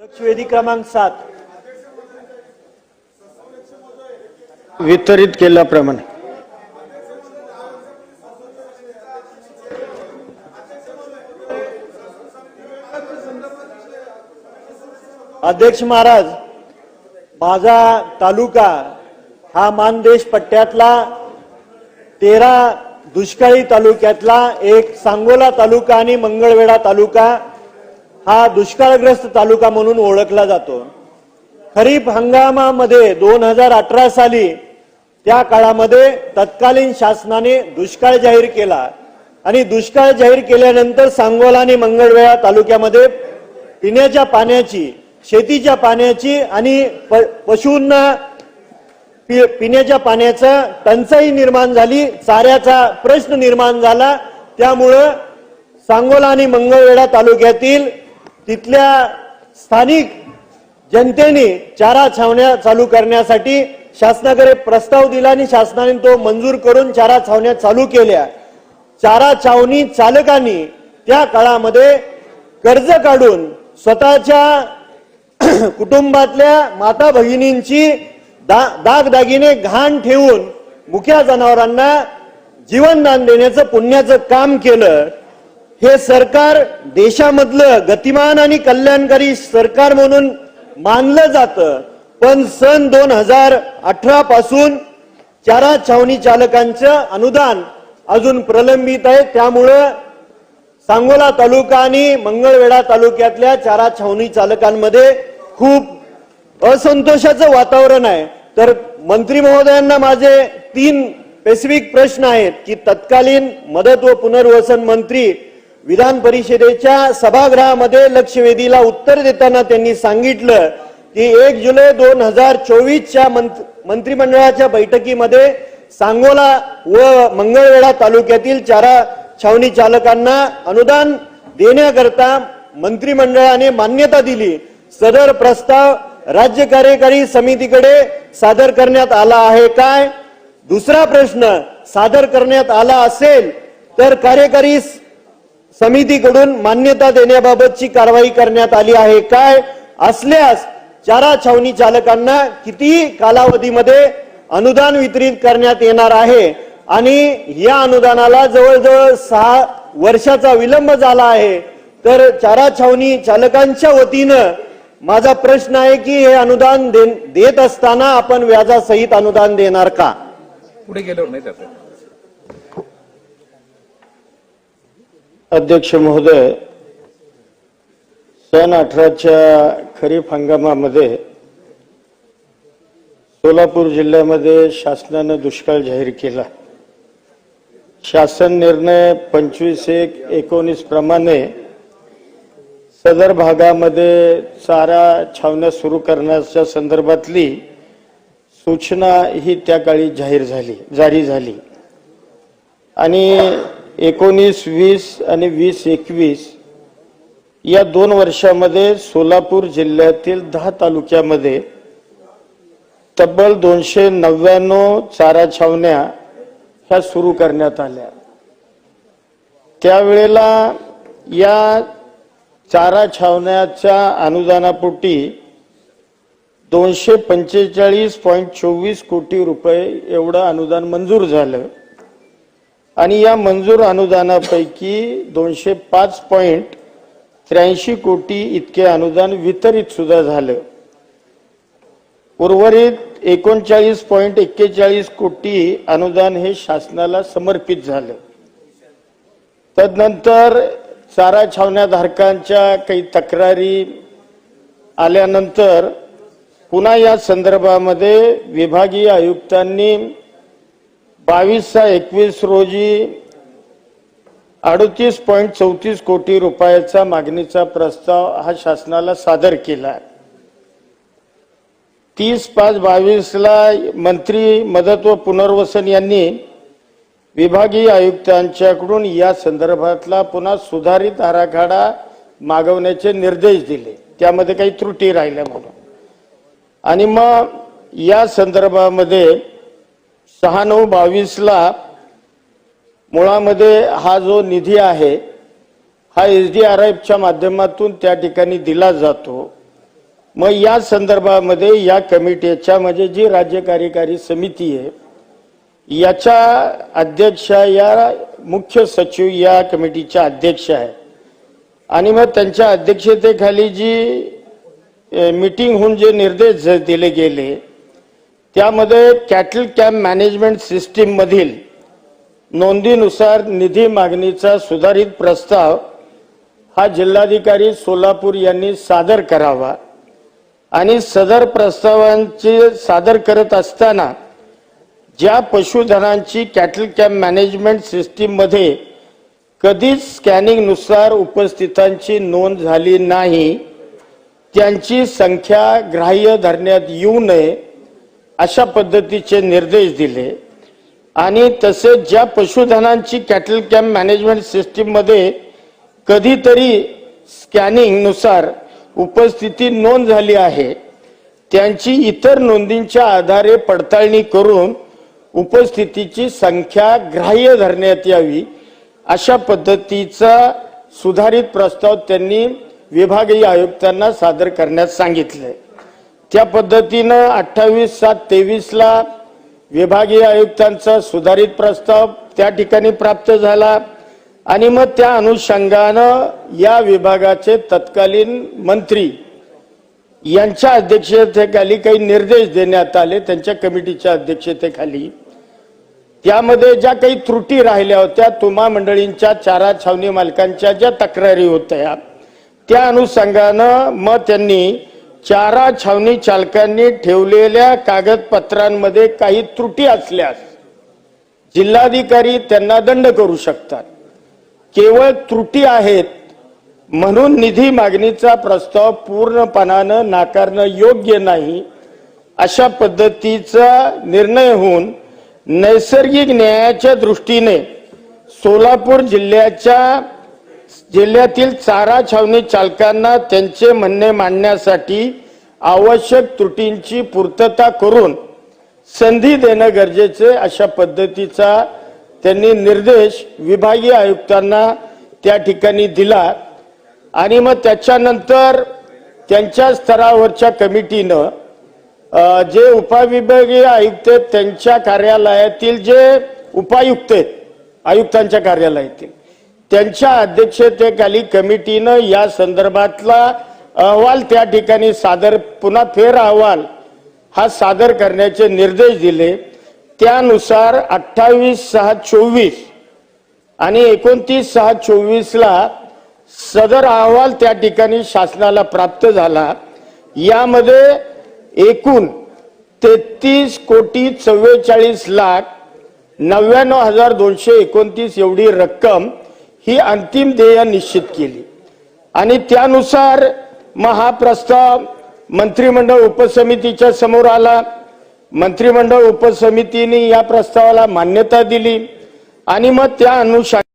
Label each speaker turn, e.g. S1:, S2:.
S1: लक्षवेधी क्रमांक सात.
S2: वितरित केल्याप्रमाणे.
S1: अध्यक्ष महाराज माझा तालुका हा मानदेश पट्ट्यातला तेरा दुष्काळी तालुक्यातला एक सांगोला तालुका आणि मंगळवेढा तालुका हा दुष्काळग्रस्त तालुका म्हणून ओळखला जातो. खरीप हंगामामध्ये दोन हजार अठरा साली त्या काळामध्ये तत्कालीन शासनाने दुष्काळ जाहीर केला आणि दुष्काळ जाहीर केल्यानंतर सांगोला आणि मंगळवेळा तालुक्यामध्ये पिण्याच्या पाण्याची शेतीच्या पाण्याची आणि प- पशूंना पि- पिण्याच्या पाण्याचा टंचाई निर्माण झाली चाऱ्याचा प्रश्न निर्माण झाला. त्यामुळं सांगोला आणि मंगळवेढा तालुक्यातील तिथल्या स्थानिक जनतेने चारा छावण्या चालू करण्यासाठी शासनाकडे प्रस्ताव दिला आणि शासनाने तो मंजूर करून चारा छावण्या चालू केल्या. चारा छावणी चालकांनी त्या काळामध्ये कर्ज काढून स्वतःच्या कुटुंबातल्या माता भगिनींची दा दागदागिने घाण ठेवून मुख्या जनावरांना जीवनदान देण्याचं पुण्याचं काम केलं. हे सरकार देशामधलं गतिमान आणि कल्याणकारी सरकार म्हणून मानलं जातं. पण सन दोन हजार अठरा पासून चारा छावणी चालकांचं अनुदान अजून प्रलंबित आहे. त्यामुळं सांगोला तालुका आणि मंगळवेढा तालुक्यातल्या चारा छावणी चालकांमध्ये खूप असंतोषाचं वातावरण आहे. तर मंत्री महोदयांना माझे तीन स्पेसिफिक प्रश्न आहेत की तत्कालीन मदत व पुनर्वसन मंत्री विधान परिषदेच्या सभागृहामध्ये लक्षवेधीला उत्तर देताना त्यांनी सांगितलं की एक जुलै दोन हजार चोवीसच्या मंत्रिमंडळाच्या बैठकीमध्ये सांगोला व मंगळवेढा तालुक्यातील चारा छावणी चालकांना अनुदान देण्याकरता मंत्रिमंडळाने मान्यता दिली. सदर प्रस्ताव राज्य कार्यकारी समितीकडे सादर करण्यात आला आहे काय? दुसरा प्रश्न सादर करण्यात आला असेल तर कार्यकारी समितीकडून मान्यता देण्याबाबतची कारवाई करण्यात आली आहे. काय? असल्यास चारा छावणी चालकांना किती कालावधीमध्ये अनुदान वितरित करण्यात येणार आहे? आणि या अनुदानाला जवळजवळ सहा वर्षाचा विलंब झाला आहे. तर चारा छावणी चालकांच्या वतीनं माझा प्रश्न आहे की हे अनुदान दे- देत असताना आपण व्याजासहित अनुदान देणार का?
S3: पुढे गेलो नाही
S2: अध्यक्ष महोदय सन अठराच्या खरीप हंगामामध्ये सोलापूर जिल्ह्यामध्ये शासनानं दुष्काळ जाहीर केला. शासन निर्णय पंचवीस एक एकोणीस प्रमाणे सदर भागामध्ये चारा छावण्या सुरू करण्याच्या संदर्भातली सूचना ही त्या काळी जाहीर झाली जारी झाली. आणि एकोणीस वीस आणि वीस एकवीस या दोन वर्षामध्ये सोलापूर जिल्ह्यातील दहा तालुक्यामध्ये तब्बल दोनशे नव्याण्णव चारा छावण्या ह्या सुरू करण्यात आल्या. त्यावेळेला या चारा छावण्याच्या अनुदानापोटी दोनशे पंचेचाळीस पॉईंट चोवीस कोटी रुपये एवढं अनुदान मंजूर झालं. आणि या मंजूर अनुदानापैकी दोनशे पाच पॉईंट त्र्याऐंशी कोटी इतके अनुदान वितरित सुद्धा झालं. उर्वरित एकोणचाळीस पॉईंट एक्केचाळीस कोटी अनुदान हे शासनाला समर्पित झालं. तदनंतर चारा छावण्याधारकांच्या काही तक्रारी आल्यानंतर पुन्हा या संदर्भामध्ये विभागीय आयुक्तांनी बावीस सहा एकवीस रोजी अडतीस पॉईंट चौतीस कोटी रुपयाचा मागणीचा प्रस्ताव हा शासनाला सादर केला. तीस पाच बावीसला मंत्री मदत व पुनर्वसन यांनी विभागीय आयुक्तांच्याकडून या संदर्भातला पुन्हा सुधारित आराखडा मागवण्याचे निर्देश दिले. त्यामध्ये काही त्रुटी राहिल्या म्हणून. आणि मग या संदर्भामध्ये सहा नऊ बावीसला मुळामध्ये हा जो निधी आहे हा एस डी आर एफच्या माध्यमातून त्या ठिकाणी दिला जातो. मग या संदर्भामध्ये या कमिटीच्या म्हणजे जी राज्य कार्यकारी समिती आहे याच्या अध्यक्ष या मुख्य सचिव या कमिटीच्या अध्यक्ष आहे. आणि मग त्यांच्या अध्यक्षतेखाली जी मीटिंग होऊन जे निर्देश दिले गेले त्यामध्ये कॅटल कॅम्प मॅनेजमेंट सिस्टीम मधील नोंदीनुसार निधी मागणीचा सुधारित प्रस्ताव हा जिल्हाधिकारी सोलापूर यांनी सादर करावा. आणि सदर प्रस्तावांचे सादर करत असताना ज्या पशुधनांची कॅटल कॅम्प मॅनेजमेंट सिस्टीममध्ये कधीच स्कॅनिंगनुसार उपस्थितांची नोंद झाली नाही त्यांची संख्या ग्राह्य धरण्यात येऊ नये अशा पद्धतीचे निर्देश दिले. आणि तसेच ज्या पशुधनांची कॅटल कॅम्प मॅनेजमेंट सिस्टीममध्ये कधीतरी स्कॅनिंगनुसार उपस्थिती नोंद झाली आहे त्यांची इतर नोंदींच्या आधारे पडताळणी करून उपस्थितीची संख्या ग्राह्य धरण्यात यावी अशा पद्धतीचा सुधारित प्रस्ताव त्यांनी विभागीय आयुक्तांना सादर करण्यास सांगितले. त्या पद्धतीनं अठ्ठावीस सात तेवीसला विभागीय आयुक्तांचा सुधारित प्रस्ताव त्या ठिकाणी प्राप्त झाला. आणि मग त्या अनुषंगानं या विभागाचे तत्कालीन मंत्री यांच्या अध्यक्षतेखाली काही निर्देश देण्यात आले त्यांच्या कमिटीच्या अध्यक्षतेखाली. त्यामध्ये ज्या काही त्रुटी राहिल्या होत्या तुमा मंडळींच्या चारा छावणी मालकांच्या ज्या तक्रारी होत्या त्या अनुषंगानं मग त्यांनी चारा छावणी चालकांनी ठेवलेल्या कागदपत्रांमध्ये काही त्रुटी असल्यास जिल्हाधिकारी त्यांना दंड करू शकतात. केवळ त्रुटी आहेत म्हणून निधी मागणीचा प्रस्ताव पूर्णपणानं नाकारणं योग्य नाही अशा पद्धतीचा निर्णय होऊन नैसर्गिक न्यायाच्या दृष्टीने सोलापूर जिल्ह्याच्या जिल्ह्यातील चारा छावणी चालकांना त्यांचे म्हणणे मांडण्यासाठी आवश्यक त्रुटींची पूर्तता करून संधी देणं गरजेचे अशा पद्धतीचा त्यांनी निर्देश विभागीय आयुक्तांना त्या ठिकाणी दिला. आणि मग त्याच्यानंतर त्यांच्या स्तरावरच्या कमिटीनं जे उपविभागीय आयुक्त आहेत त्यांच्या कार्यालयातील जे उपायुक्त आहेत आयुक्तांच्या कार्यालयातील त्यांच्या अध्यक्षतेखाली कमिटीनं या संदर्भातला अहवाल त्या ठिकाणी सादर पुन्हा फेर अहवाल हा सादर करण्याचे निर्देश दिले. त्यानुसार अठ्ठावीस सहा चोवीस आणि एकोणतीस सहा चोवीसला सदर अहवाल त्या ठिकाणी शासनाला प्राप्त झाला. यामध्ये एकूण तेहतीस कोटी चव्वेचाळीस लाख नव्याण्णव हजार दोनशे एकोणतीस एवढी रक्कम ही अंतिम देय निश्चित केली. आणि त्यानुसार मग हा प्रस्ताव मंत्रिमंडळ उपसमितीच्या समोर आला. मंत्रिमंडळ उपसमितीने या प्रस्तावाला मान्यता दिली. आणि मग त्या अनुषंगाने